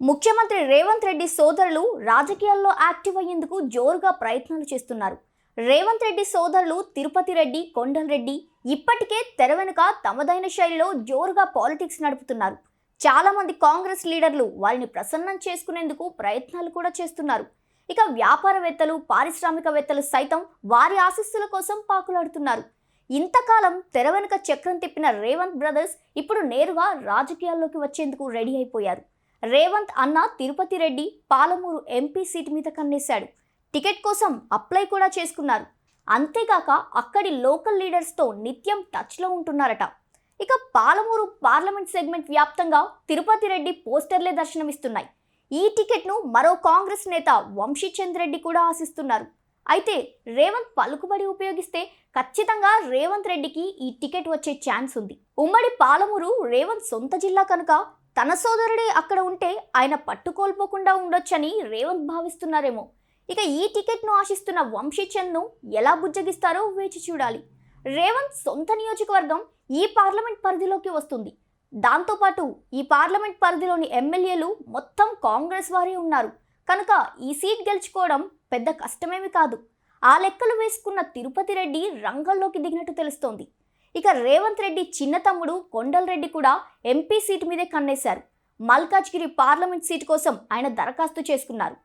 ముఖ్యమంత్రి రేవంత్ రెడ్డి సోదరులు రాజకీయాల్లో యాక్టివ్ అయ్యేందుకు జోరుగా ప్రయత్నాలు చేస్తున్నారు. రేవంత్ రెడ్డి సోదరులు తిరుపతి రెడ్డి కొండల్ రెడ్డి ఇప్పటికే తెర వెనుక తమదైన శైలిలో జోరుగా పాలిటిక్స్ నడుపుతున్నారు. చాలామంది కాంగ్రెస్ లీడర్లు వారిని ప్రసన్నం చేసుకునేందుకు ప్రయత్నాలు కూడా చేస్తున్నారు. ఇక వ్యాపారవేత్తలు పారిశ్రామికవేత్తలు సైతం వారి ఆశస్సుల కోసం పాకులాడుతున్నారు. ఇంతకాలం తెర వెనుక చక్రం తిప్పిన రేవంత్ బ్రదర్స్ ఇప్పుడు నేరుగా రాజకీయాల్లోకి వచ్చేందుకు రెడీ అయిపోయారు. రేవంత్ అన్న తిరుపతి రెడ్డి పాలమూరు ఎంపీ సీట్ మీద కన్నేశాడు. టికెట్ కోసం అప్లై కూడా చేసుకున్నారు. అంతేగాక అక్కడి లోకల్ లీడర్స్తో నిత్యం టచ్లో ఉంటున్నారట. ఇక పాలమూరు పార్లమెంట్ సెగ్మెంట్ వ్యాప్తంగా తిరుపతి రెడ్డి పోస్టర్లే దర్శనమిస్తున్నాయి. ఈ టికెట్ను మరో కాంగ్రెస్ నేత వంశీచంద్ రెడ్డి కూడా ఆశిస్తున్నారు. అయితే రేవంత్ పలుకుబడి ఉపయోగిస్తే ఖచ్చితంగా రేవంత్ రెడ్డికి ఈ టికెట్ వచ్చే ఛాన్స్ ఉంది. ఉమ్మడి పాలమూరు రేవంత్ సొంత జిల్లా కనుక తన సోదరుడే అక్కడ ఉంటే ఆయన పట్టుకోల్పోకుండా ఉండొచ్చని రేవంత్ భావిస్తున్నారేమో. ఇక ఈ టికెట్ను ఆశిస్తున్న వంశీచంద్ను ఎలా బుజ్జగిస్తారో వేచి చూడాలి. రేవంత్ సొంత నియోజకవర్గం ఈ పార్లమెంట్ పరిధిలోకి వస్తుంది. దాంతోపాటు ఈ పార్లమెంట్ పరిధిలోని ఎమ్మెల్యేలు మొత్తం కాంగ్రెస్ వారే ఉన్నారు. కనుక ఈ సీట్ గెలుచుకోవడం పెద్ద కష్టమేమి కాదు. ఆ లెక్కలు వేసుకున్న తిరుపతి రెడ్డి రంగంలోకి దిగినట్టు తెలుస్తోంది. ఇక రేవంత్ రెడ్డి చిన్న తమ్ముడు కొండల్ రెడ్డి కూడా ఎంపీ సీటు మీదే కన్నేశారు. మల్కాజ్గిరి పార్లమెంట్ సీటు కోసం ఆయన దరఖాస్తు చేసుకున్నారు.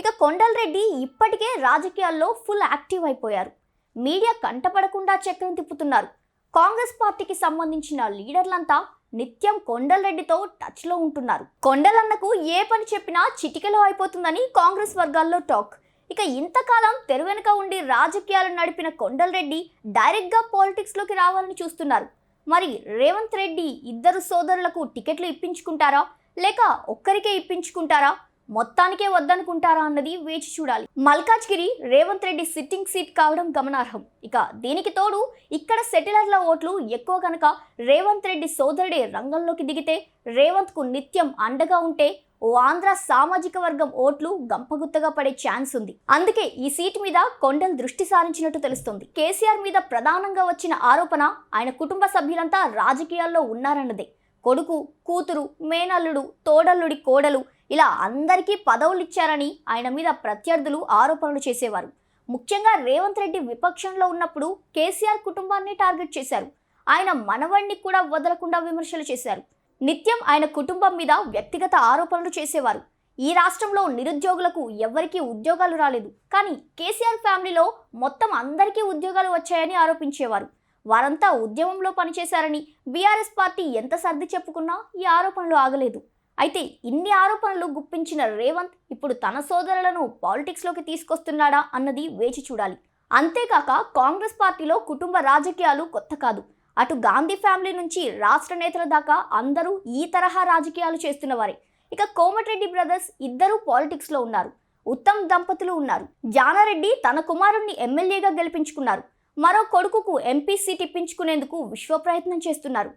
ఇక కొండల్ రెడ్డి ఇప్పటికే రాజకీయాల్లో ఫుల్ యాక్టివ్ అయిపోయారు. మీడియా కంటపడకుండా చక్రం తిప్పుతున్నారు. కాంగ్రెస్ పార్టీకి సంబంధించిన లీడర్లంతా నిత్యం కొండల్ రెడ్డితో టచ్లో ఉంటున్నారు. కొండలన్నకు ఏ పని చెప్పినా చిటికలో అయిపోతుందని కాంగ్రెస్ వర్గాల్లో టాక్. ఇక ఇంతకాలం తెరు వెనుక ఉండి రాజకీయాలు నడిపిన కొండల్ రెడ్డి డైరెక్ట్గా పాలిటిక్స్లోకి రావాలని చూస్తున్నారు. మరి రేవంత్ రెడ్డి ఇద్దరు సోదరులకు టికెట్లు ఇప్పించుకుంటారా? లేక ఒక్కరికే ఇప్పించుకుంటారా? మొత్తానికే వద్దనుకుంటారా అన్నది వేచి చూడాలి. మల్కాజ్గిరి రేవంత్ రెడ్డి సిట్టింగ్ సీట్ కావడం గమనార్హం. ఇక దీనికి తోడు ఇక్కడ సెటిలర్ల ఓట్లు ఎక్కువ కనుక రేవంత్ రెడ్డి సోదరుడే రంగంలోకి దిగితే రేవంత్కు నిత్యం అండగా ఉంటే ఓ ఆంధ్ర సామాజిక వర్గం ఓట్లు గంపగుత్తగా పడే ఛాన్స్ ఉంది. అందుకే ఈ సీటు మీద కొండలు దృష్టి సారించినట్టు తెలుస్తుంది. కేసీఆర్ మీద ప్రధానంగా వచ్చిన ఆరోపణ ఆయన కుటుంబ సభ్యులంతా రాజకీయాల్లో ఉన్నారన్నదే. కొడుకు కూతురు మేనల్లుడు తోడల్లుడి కోడలు ఇలా అందరికీ పదవులు ఇచ్చారని ఆయన మీద ప్రత్యర్థులు ఆరోపణలు చేసేవారు. ముఖ్యంగా రేవంత్ రెడ్డి విపక్షంలో ఉన్నప్పుడు కేసీఆర్ కుటుంబాన్ని టార్గెట్ చేశారు. ఆయన మనవణ్ణి కూడా వదలకుండా విమర్శలు చేశారు. నిత్యం ఆయన కుటుంబం మీద వ్యక్తిగత ఆరోపణలు చేసేవారు. ఈ రాష్ట్రంలో నిరుద్యోగులకు ఎవ్వరికీ ఉద్యోగాలు రాలేదు. కానీ కేసీఆర్ ఫ్యామిలీలో మొత్తం అందరికీ ఉద్యోగాలు వచ్చాయని ఆరోపించేవారు. వారంతా ఉద్యమంలో పనిచేశారని బీఆర్ఎస్ పార్టీ ఎంత సర్ది చెప్పుకున్నా ఈ ఆరోపణలు ఆగలేదు. అయితే ఇన్ని ఆరోపణలు గుప్పించిన రేవంత్ ఇప్పుడు తన సోదరులను పాలిటిక్స్లోకి తీసుకొస్తున్నాడా అన్నది వేచి చూడాలి. అంతేకాక కాంగ్రెస్ పార్టీలో కుటుంబ రాజకీయాలు కొత్త కాదు. అటు గాంధీ ఫ్యామిలీ నుంచి రాష్ట్ర నేతల దాకా అందరూ ఈ తరహా రాజకీయాలు చేస్తున్నవారే ఇక కోమటిరెడ్డి బ్రదర్స్ ఇద్దరూ పాలిటిక్స్లో ఉన్నారు. ఉత్తమ్ దంపతులు ఉన్నారు. జానారెడ్డి తన కుమారుణ్ణి ఎమ్మెల్యేగా గెలిపించుకున్నారు. మరో కొడుకుకు ఎంపీ సీట్ ఇప్పించుకునేందుకు విశ్వ ప్రయత్నం చేస్తున్నారు.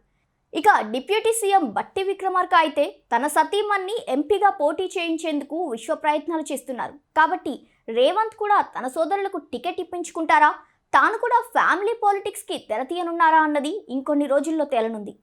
ఇక డిప్యూటీ సీఎం బట్టి విక్రమార్క అయితే తన సతీమణ్ణి ఎంపీగా పోటీ చేయించేందుకు విశ్వ ప్రయత్నాలు చేస్తున్నారు. కాబట్టి రేవంత్ కూడా తన సోదరులకు టికెట్ ఇప్పించుకుంటారా? తాను కూడా ఫ్యామిలీ పాలిటిక్స్కి తెరతీయనున్నారా అన్నది ఇంకొన్ని రోజుల్లో తేలనుంది.